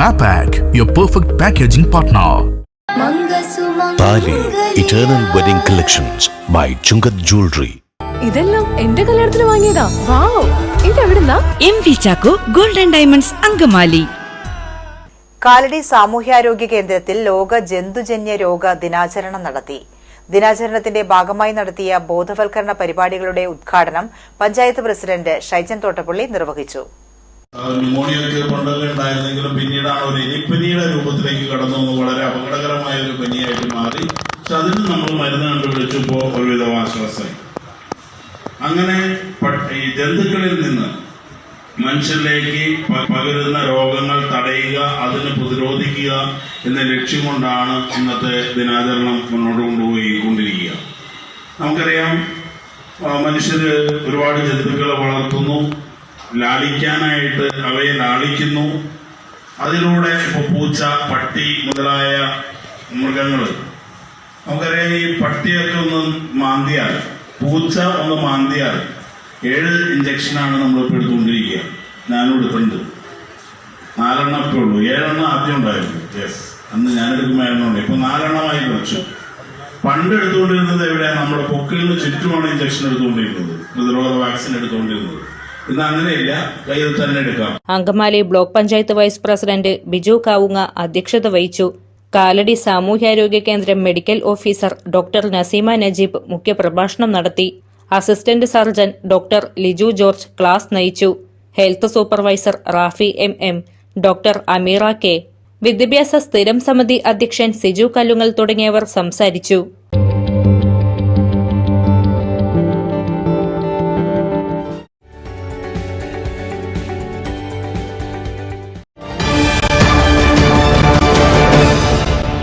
Mapac, your perfect packaging partner. Thali eternal wedding collections by Chungath jewellery ഇതെല്ലാം എന്റെ കല്യാണത്തിന് വാങ്ങിയതാ. Wow. ഇതെവിടുന്നാ? M V Chacko golden diamonds Angamaly. Kalady സാമൂഹ്യാരോഗ്യ കേന്ദ്രത്തിൽ ലോക ജന്തുജന്യ രോഗ ദിനാചരണം നടത്തി. ദിനാചരണത്തിന്റെ ഭാഗമായി നടത്തിയ ബോധവൽക്കരണ പരിപാടികളുടെ ഉദ്ഘാടനം പഞ്ചായത്ത് പ്രസിഡന്റ് ഷൈജൻ തോട്ടപ്പള്ളി നിർവഹിച്ചു. ന്യൂമോണിയൊക്കെ പണ്ടൊക്കെ ഉണ്ടായിരുന്നെങ്കിലും പിന്നീടാണ് ഒരു എലിപ്പനിയുടെ രൂപത്തിലേക്ക് കടന്നു വന്ന്. വളരെ അപകടകരമായ ഒരു പനിയായിട്ട് മാറി. പക്ഷെ അതിന് നമ്മൾ മരുന്ന് കണ്ടുപിടിച്ചപ്പോൾ ഒരുവിധം ആശ്വാസമായി. അങ്ങനെ ഈ ജന്തുക്കളിൽ നിന്ന് മനുഷ്യരിലേക്ക് പകരുന്ന രോഗങ്ങൾ തടയുക അതിന് പ്രതിരോധിക്കുക എന്ന ലക്ഷ്യം കൊണ്ടാണ് ഇന്നത്തെ ദിനാചരണം മുന്നോട്ട് കൊണ്ടുപോയി കൊണ്ടിരിക്കുക നമുക്കറിയാം മനുഷ്യർ ഒരുപാട് ജന്തുക്കളെ വളർത്തുന്നു. ലാളിക്കാനായിട്ട് അവയെ ലാളിക്കുന്നു. അതിലൂടെ പൂച്ച പട്ടി മുതലായ മൃഗങ്ങൾ നമുക്കറിയാം ഈ പട്ടിയൊക്കെ ഒന്ന് മാന്തിയാൽ പൂച്ച ഒന്ന് മാന്തിയാൽ ഏഴ് ഇഞ്ചക്ഷനാണ് നമ്മൾ ഇപ്പോൾ എടുത്തുകൊണ്ടിരിക്കുക. ഞാനും എടുത്തിട്ടുണ്ട് നാലെണ്ണം ഇപ്പോൾ ഉള്ളൂ. ഏഴെണ്ണം ആദ്യം ഉണ്ടായിരുന്നു. യെസ് അന്ന് ഞാൻ ഏഴെണ്ണം ഇപ്പൊ നാലെണ്ണമായി കുറച്ചു. പണ്ട് എടുത്തുകൊണ്ടിരുന്നത് എവിടെയാണ് നമ്മുടെ പൊക്കിളിന് ചുറ്റുമാണ് ഇഞ്ചക്ഷൻ എടുത്തുകൊണ്ടിരുന്നത്. പ്രതിരോധ വാക്സിൻ എടുത്തുകൊണ്ടിരുന്നത്. അങ്ങനെയില്ല. തന്നെ എടുക്കാം. Angamaly block panchayat vice president Biju Kavunga അധ്യക്ഷത വഹിച്ചു. കാലടി സാമൂഹ്യാരോഗ്യ കേന്ദ്രം medical officer doctor Naseema Najeeb മുഖ്യപ്രഭാഷണം നടത്തി. Assistant surgeon doctor Liju George class നയിച്ചു. Health supervisor Rafi M M doctor Ameera K. വിദ്യാഭ്യാസ സ്ഥിരം സമിതി അധ്യക്ഷൻ സിജു കല്ലുങ്ങൽ തുടങ്ങിയവർ സംസാരിച്ചു.